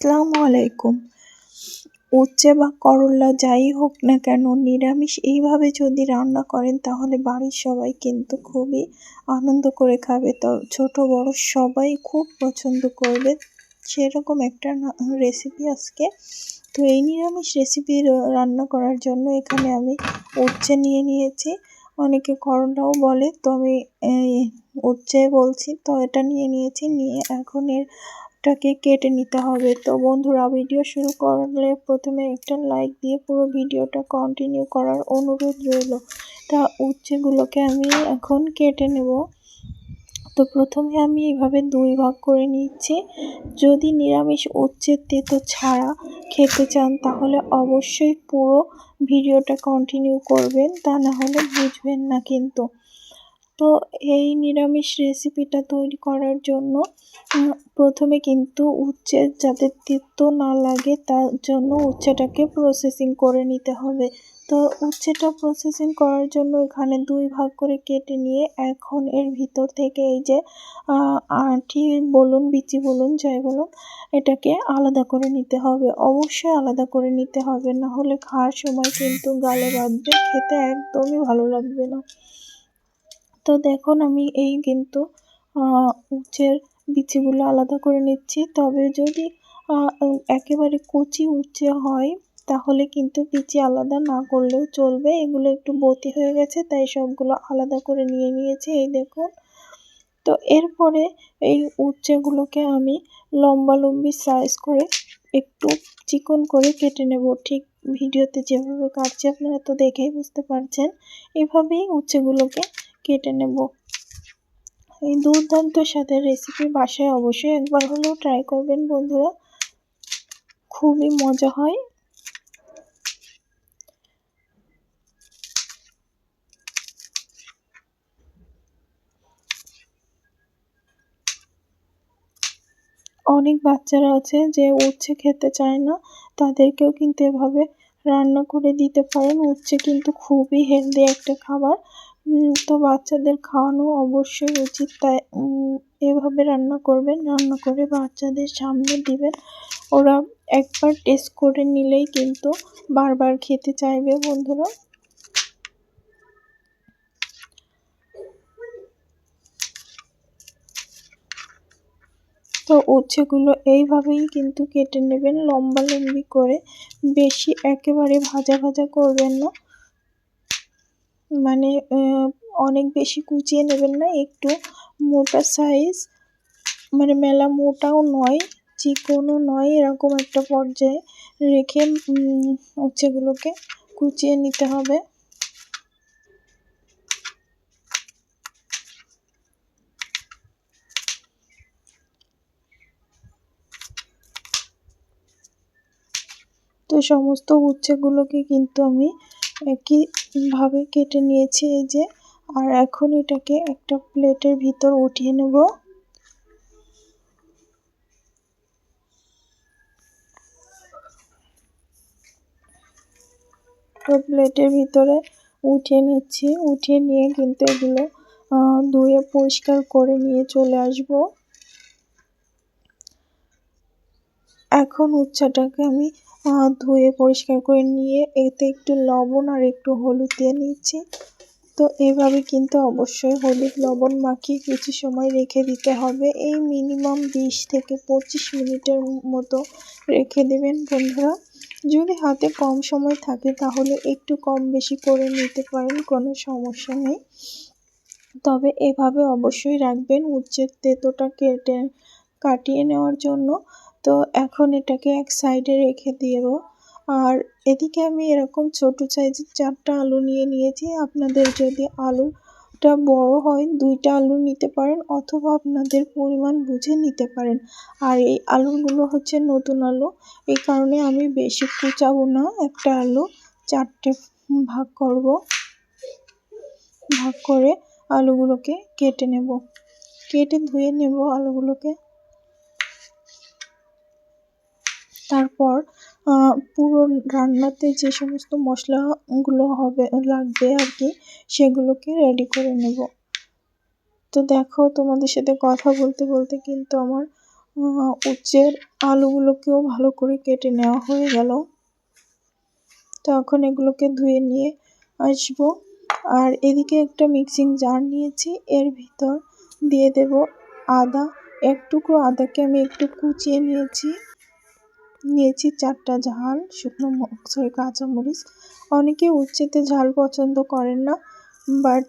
আসসালামু আলাইকুম। উচ্ছে বা করল্লা যাই হোক না কেন, নিরামিষ এইভাবে যদি রান্না করেন, তাহলে বাড়ির সবাই কিন্তু খুবই আনন্দ করে খাবে। তো ছোট, বড় সবাই খুব পছন্দ করবে। সেরকম একটা রেসিপি আজকে। তো এই নিরামিষ রেসিপি রান্না করার জন্য এখানে আমি উচ্ছে নিয়ে নিয়েছি। অনেকে করলাও বলে, তো আমি উচ্ছে বলছি, তো এটা নিয়ে নিয়েছি। নিয়ে এখন এর টাকে কেটে নিতে হবে। তো বন্ধুরা, ভিডিও শুরু করলে প্রথমে একটা লাইক দিয়ে পুরো ভিডিওটা কন্টিনিউ করার অনুরোধ রইল। তা উচ্ছেগুলোকে আমি এখন কেটে নেব। তো প্রথমে আমি এইভাবে দুই ভাগ করে নিচ্ছি। যদি নিরামিষ উচ্ছের তেতো ছাড়া খেতে চান, তাহলে অবশ্যই পুরো ভিডিওটা কন্টিনিউ করবেন। তা না হলে বুঝবেন না কিন্তু। তো এই নিরামিষ রেসিপিটা তৈরি করার জন্য প্রথমে কিন্তু উচ্ছে যাতে তিতো না লাগে, তার জন্য উচ্ছেটাকে প্রসেসিং করে নিতে হবে। তো উচ্ছেটা প্রসেসিং করার জন্য এখানে দুই ভাগ করে কেটে নিয়ে এখন এর ভিতর থেকে এই যে আঠি বলুন, বিচি বলুন, যাই বলুন, এটাকে আলাদা করে নিতে হবে। অবশ্যই আলাদা করে নিতে হবে, না হলে খাওয়ার সময় কিন্তু গালে বাঁধবে, খেতে একদমই ভালো লাগবে না। তো দেখুন, আমি এই কিন্তু উচ্ছের বিচিগুলো আলাদা করে নিচ্ছি। তবে যদি একেবারে কচি উচ্ছে হয়, তাহলে কিন্তু বিচি আলাদা না করলেও চলবে। এগুলো একটু বতি হয়ে গেছে, তাই সবগুলো আলাদা করে নিয়ে নিয়েছি, এই দেখুন। তো এরপরে এই উচ্ছেগুলোকে আমি লম্বা লম্বি সাইজ করে একটু চিকন করে কেটে নেব। ঠিক ভিডিওতে যেভাবে কাটছি, আপনারা তো দেখেই বুঝতে পারছেন। এভাবেই উচ্ছেগুলোকে কেটে নেব। এই দুর্দান্ত স্বাদের রেসিপি বাসায় অবশ্যই একবার হলেও ট্রাই করবেন বন্ধুরা। খুবই মজা হয়। অনেক বাচ্চারা আছে যে উচ্ছে খেতে চায় না, তাদেরকেও কিন্তু এভাবে রান্না করে দিতে পারেন। উচ্ছে কিন্তু খুবই হেলদি একটা খাবার। তো বাচ্চাদের খাওয়ানো অবশ্যই উচিত, তাই এভাবে রান্না করবেন, রান্না করে বাচ্চাদের সামনে দিবেন। ওরা একবার টেস্ট করে নিলেই কিন্তু বারবার খেতে চাইবে বন্ধুরা। তো উচ্ছেগুলো এইভাবেই কিন্তু কেটে নেবেন, লম্বা লম্বি করে। বেশি একেবারে ভাজা ভাজা করবেন না। মানে অনেক বেশি কুচিয়ে নেবেন না, একটু মোটা সাইজ মানে মেলা মোটাও নয়, চিকনও নয়, এরকম একটা পর্যায়ে রেখে উচ্ছেগুলোকে কুচিয়ে নিতে হবে। তো সমস্ত উচ্ছেগুলোকে কিন্তু আমি একইভাবে কেটে নিয়েছি এই যে। আর এখন এটাকে একটা প্লেটের ভিতর উঠিয়ে নেব। তো প্লেটের ভিতরে উঠিয়ে নিচ্ছি। উঠিয়ে নিয়ে কিন্তু এগুলো ধুয়ে পরিষ্কার করে নিয়ে চলে আসব। এখন উচ্ছাটাকে আমি ধুয়ে পরিষ্কার করে নিয়ে এতে একটু লবণ আর একটু হলুদ দিয়ে নিচ্ছি। তো এভাবে কিন্তু অবশ্যই হলুদ লবণ মাখিয়ে কিছু সময় রেখে দিতে হবে। এই মিনিমাম বিশ থেকে পঁচিশ মিনিটের মতো রেখে দেবেন বন্ধুরা। যদি হাতে কম সময় থাকে তাহলে একটু কম বেশি করে নিতে পারেন, কোনো সমস্যা নেই। তবে এভাবে অবশ্যই রাখবেন উচ্ছের তেতোটা কেটে কাটিয়ে নেওয়ার জন্য। তো এখন এটাকে এক সাইডে রেখে দেব। আর এদিকে আমি এরকম ছোট সাইজের চারটা আলু নিয়ে নিয়েছি। আপনাদের যদি আলুটা বড় হয়, দুইটা আলু নিতে পারেন অথবা আপনাদের পরিমাণ বুঝে নিতে পারেন। আর এই আলুগুলো হচ্ছে নতুন আলু। এই কারণে আমি বেশি কুচাবো না। একটা আলু চারটে ভাগ করব। ভাগ করে আলুগুলোকে কেটে নেব। কেটে ধুয়ে নেব আলুগুলোকে। তারপর পুরো রান্নাতে যে সমস্ত মশলাগুলো হবে, লাগবে আর কি, সেগুলোকে রেডি করে নেব। তো দেখো, তোমাদের সাথে কথা বলতে বলতে কিন্তু আমার উচ্চের আলুগুলোকেও ভালো করে কেটে নেওয়া হয়ে গেল। তো এখন এগুলোকে ধুয়ে নিয়ে আসব। আর এদিকে একটা মিক্সিং জার নিয়েছি, এর ভিতর দিয়ে দেব আদা। এক টুকরো আদাকে আমি একটু কুচিয়ে নিয়েছি। নিয়েছি চারটা ঝাল, শুকনো সরি কাঁচামরিচ অনেকে উচ্ছেতে ঝাল পছন্দ করেন না বাট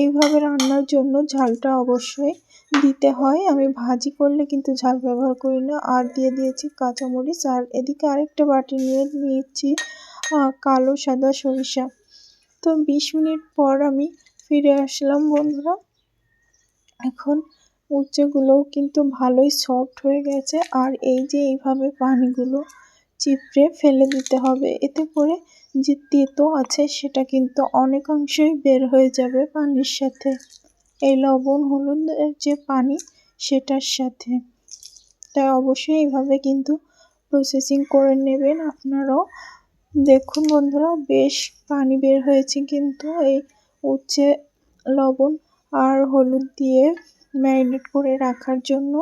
এইভাবে রান্নার জন্য ঝালটা অবশ্যই দিতে হয়। আমি ভাজি করলে কিন্তু ঝাল ব্যবহার করি না। আর দিয়ে দিয়েছি কাঁচামরিচ আর এদিকে আরেকটা বাটি নিয়ে নিয়েছি কালো সাদা সরিষা। তো বিশ মিনিট পর আমি ফিরে আসলাম বন্ধুরা। এখন উচ্ছেগুলোও কিন্তু ভালোই সফট হয়ে গেছে। আর এই যে এইভাবে পানিগুলো চিপড়ে ফেলে দিতে হবে, এতে করে যে তেতো আছে সেটা কিন্তু অনেকাংশই বের হয়ে যাবে পানির সাথে। এই লবণ হলুদের যে পানি, সেটার সাথে। তাই অবশ্যই এইভাবে কিন্তু প্রসেসিং করে নেবেন আপনারাও। দেখুন বন্ধুরা, বেশ পানি বের হয়েছে কিন্তু এই উচ্ছে, লবণ আর হলুদ দিয়ে ম্যারিনেট করে রাখার জন্য।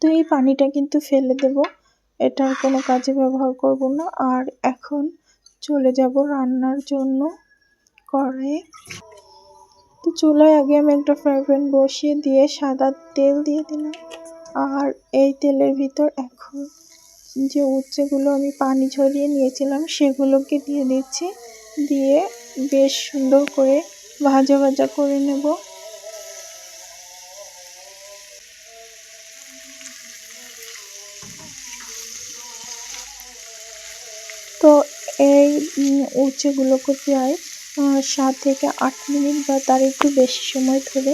তো এই পানিটা কিন্তু ফেলে দেব। এটার কোনো কাজে ব্যবহার করব না। আর এখন চলে যাব রান্নার জন্য কড়াইয়ে। তো চুলায় আগে আমি একটা ফ্রাই প্যান বসিয়ে দিয়ে সাদা তেল দিয়ে দিলাম। আর এই তেলের ভিতর এখন যে উচ্ছেগুলো আমি পানি ঝরিয়ে নিয়েছিলাম সেগুলোকে দিয়ে দিচ্ছি। দিয়ে বেশ সুন্দর করে ভাজা ভাজা করে নেব। তো এই উচ্ছেগুলোকে প্রায় সাত থেকে আট মিনিট বা তার একটু বেশি সময় ধরে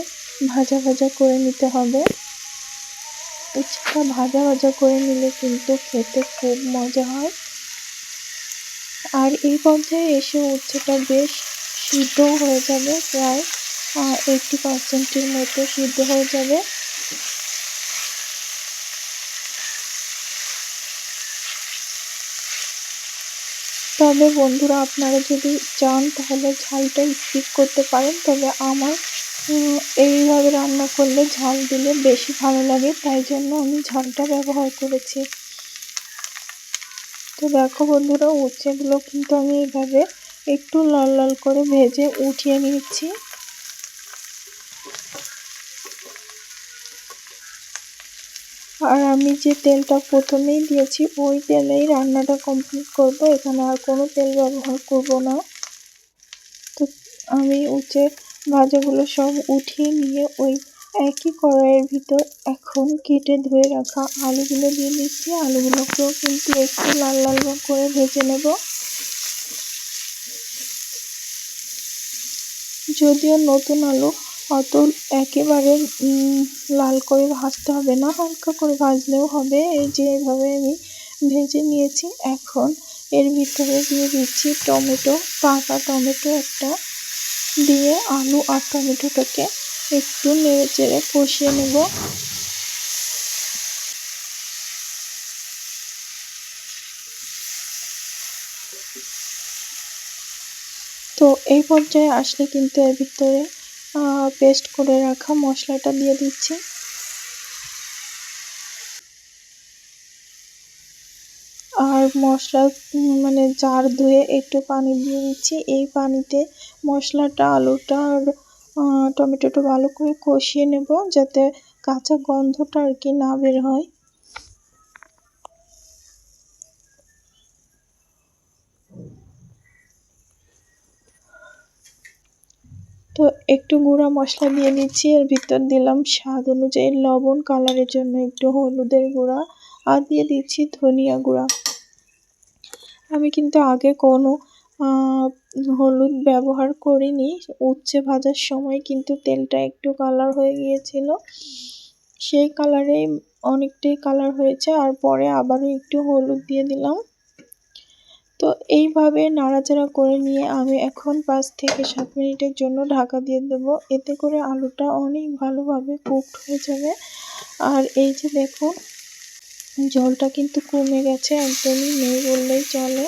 ভাজা ভাজা করে নিতে হবে। উচ্ছেটা ভাজা ভাজা করে নিলে কিন্তু খেতে খুব মজা হয়। আর এই পর্যায়ে এসে উচ্ছেটা বেশ সিদ্ধও হয়ে যাবে, প্রায় এইটটি পার্সেন্টের মতো সিদ্ধ হয়ে যাবে। তবে বন্ধুরা, আপনারা যদি চান তাহলে ঝালটা স্কিপ করতে পারেন। তবে আমার এইভাবে রান্না করলে ঝাল দিলে বেশি ভালো লাগে। তাই জন্য আমি ঝালটা ব্যবহার করেছি। তো দেখো বন্ধুরা, উচ্ছেগুলো কিন্তু আমি এইভাবে একটু লাল লাল করে ভেজে উঠিয়ে নিচ্ছি। আর আমি যে তেলটা প্রথমেই দিয়েছি, ওই তেলেই রান্নাটা কমপ্লিট করব। এখানে আর কোনো তেল ব্যবহার করব না। তো আমি উঠে ভাজাগুলো সব উঠিয়ে নিয়ে ওই একই কড়াইয়ের ভিতর এখন কেটে ধুয়ে রাখা আলুগুলো দিয়ে দিচ্ছি। আলুগুলোকেও কিন্তু একটু লাল লাল করে ভেজে নেব। যদিও নতুন আলু অত একেবারে লাল করে ভাজতে হবে না, হালকা করে ভাজলেও হবে। এই যে এভাবে আমি ভেজে নিয়েছি, এখন এর ভিতরে দিয়ে দিচ্ছি টমেটো, পাকা টমেটো একটা। দিয়ে আলু আর টমেটোটাকে একটু নেড়ে চেড়ে কষিয়ে নেব। তো এই পর্যায়ে আসলে কিন্তু এর ভিতরে পেস্ট করে রাখা মশলাটা দিয়ে দিচ্ছি। আর মশলা মানে জার ধুয়ে একটু পানি দিয়ে দিচ্ছি। এই পানিতে মশলাটা, আলুটা আর টমেটোটা ভালো করে কষিয়ে নেব যাতে কাঁচা গন্ধটা আর কি না বের হয় তো একটু গুঁড়া মশলা দিয়ে দিচ্ছি এর ভিতর দিলাম স্বাদ অনুযায়ী লবণ, কালারের জন্য একটু হলুদের গুঁড়া, আর দিয়ে দিচ্ছি ধনিয়া গুঁড়া। আমি কিন্তু আগে কোনো হলুদ ব্যবহার করিনি, উচ্ছে ভাজার সময় কিন্তু তেলটা একটু কালার হয়ে গিয়েছিল। সেই কালারেই অনেকটাই কালার হয়েছে, আর পরে আবারও একটু হলুদ দিয়ে দিলাম। তো এইভাবে নাড়াচাড়া করে নিয়ে আমি এখন পাঁচ থেকে সাত মিনিটের জন্য ঢাকা দিয়ে দেব। এতে করে আলুটা অনেক ভালোভাবে কুকড হয়ে যাবে। আর এই যে দেখো জলটা কিন্তু কমে গেছে, একদমই নেই বললেই চলে।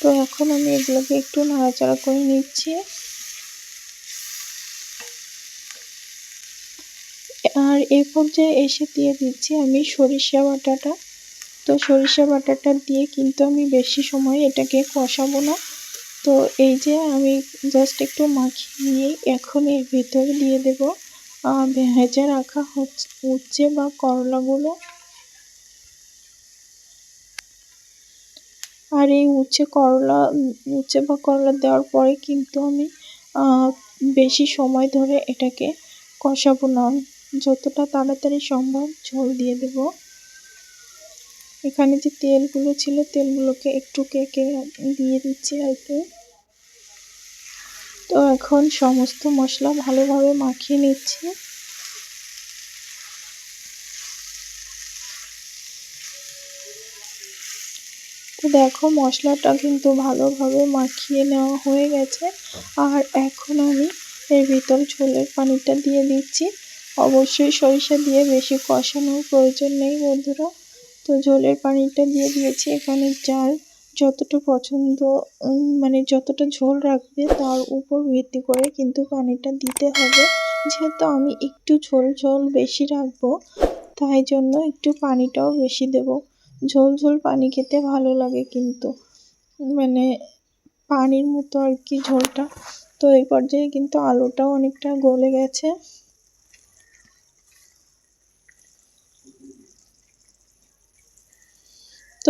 তো এখন আমি এগুলোকে একটু নাড়াচাড়া করে নিচ্ছি। আর এই পর্যায়ে এসে দিয়ে দিচ্ছি আমি সরিষা বাটাটা। তো সরিষা বাটাটা দিয়ে কিন্তু আমি বেশি সময় এটাকে কষাবো না। তো এই যে আমি জাস্ট একটু মাখিয়ে নিয়ে এখন এর ভিতরে দিয়ে দেব। ভেজে রাখা হচ্ছে উচ্ছে বা করলাগুলো। আর এই উচ্ছে করলা, উচ্ছে বা করলা দেওয়ার পরে কিন্তু আমি বেশি সময় ধরে এটাকে কষাবো না। যতটা তাড়াতাড়ি সম্ভব ঝোল দিয়ে দেব। এখানে যে তেলগুলো ছিল, তেলগুলোকে একটু কেকে দিয়ে দিচ্ছি কি। তো এখন সমস্ত মশলা ভালোভাবে মাখিয়ে নিচ্ছি। তো দেখো, মশলাটা কিন্তু ভালোভাবে মাখিয়ে নেওয়া হয়ে গেছে। আর এখন আমি এর ভিতর ঝোলের পানিটা দিয়ে দিচ্ছি। অবশ্যই সরিষা দিয়ে বেশি কষানোর প্রয়োজন নেই, বন্ধুরা। তো ঝোলের পানিটা দিয়ে দিয়েছি। এখানে যার যতটা পছন্দ মানে যতটা ঝোল রাখবে তার উপর ভিত্তি করে কিন্তু পানিটা দিতে হবে। যেহেতু আমি একটু ঝোল ঝোল বেশি রাখব, তাই জন্য একটু পানিটাও বেশি দেব। ঝোল ঝোল পানি খেতে ভালো লাগে কিন্তু মানে পানির মতো আর কি ঝোলটা। তো এই পর্যায়ে কিন্তু আলুটাও অনেকটা গলে গেছে।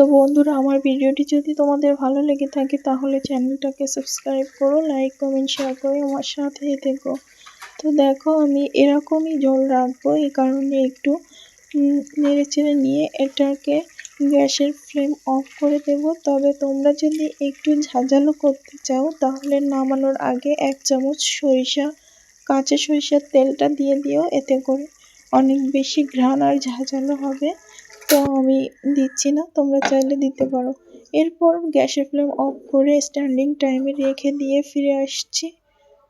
তো বন্ধুরা, আমার ভিডিওটি যদি তোমাদের ভালো লেগে থাকে, তাহলে চ্যানেলটাকে সাবস্ক্রাইব করো লাইক কমেন্ট শেয়ার করে আমার সাথেই থেকো। তো দেখো, আমি এরকমই জল রাখব, এই কারণে একটু নেড়ে চেড়ে নিয়ে এটাকে গ্যাসের ফ্লেম অফ করে দেব। তবে তোমরা যদি একটু ঝাঁঝালো করতে চাও, তাহলে নামানোর আগে এক চামচ সরিষা, কাঁচা সরিষার তেলটা দিয়ে দিও, এতে করে অনেক বেশি ঘ্রাণ আর ঝাঁঝালো হবে। তো আমি দিচ্ছি না, তোমরা চাইলে দিতে পারো। এরপর গ্যাসের ফ্লেম অফ করে স্ট্যান্ডিং টাইমে রেখে দিয়ে ফিরে আসছি।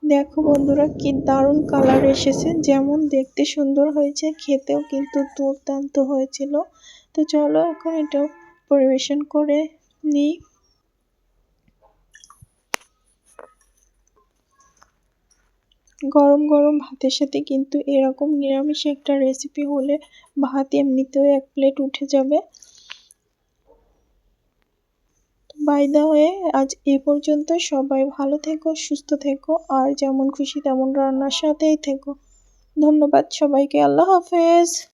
দেখো বন্ধুরা, কি দারুণ কালার এসেছে। যেমন দেখতে সুন্দর হয়েছে, খেতেও কিন্তু দুর্দান্ত হয়েছিল। তো চলো এখন এটা পরিবেশন করে নিই। গরম গরম ভাতের সাথে কিন্তু এরকম নিরামিষ একটা রেসিপি হলে ভাত এমনিতেও এক প্লেট উঠে যাবে। বাই দা হয়ে আজ এ পর্যন্ত সবাই ভালো থেকো, সুস্থ থেকো, আর যেমন খুশি তেমন রান্নার সাথেই থেকো। ধন্যবাদ সবাইকে, আল্লাহ হাফেজ।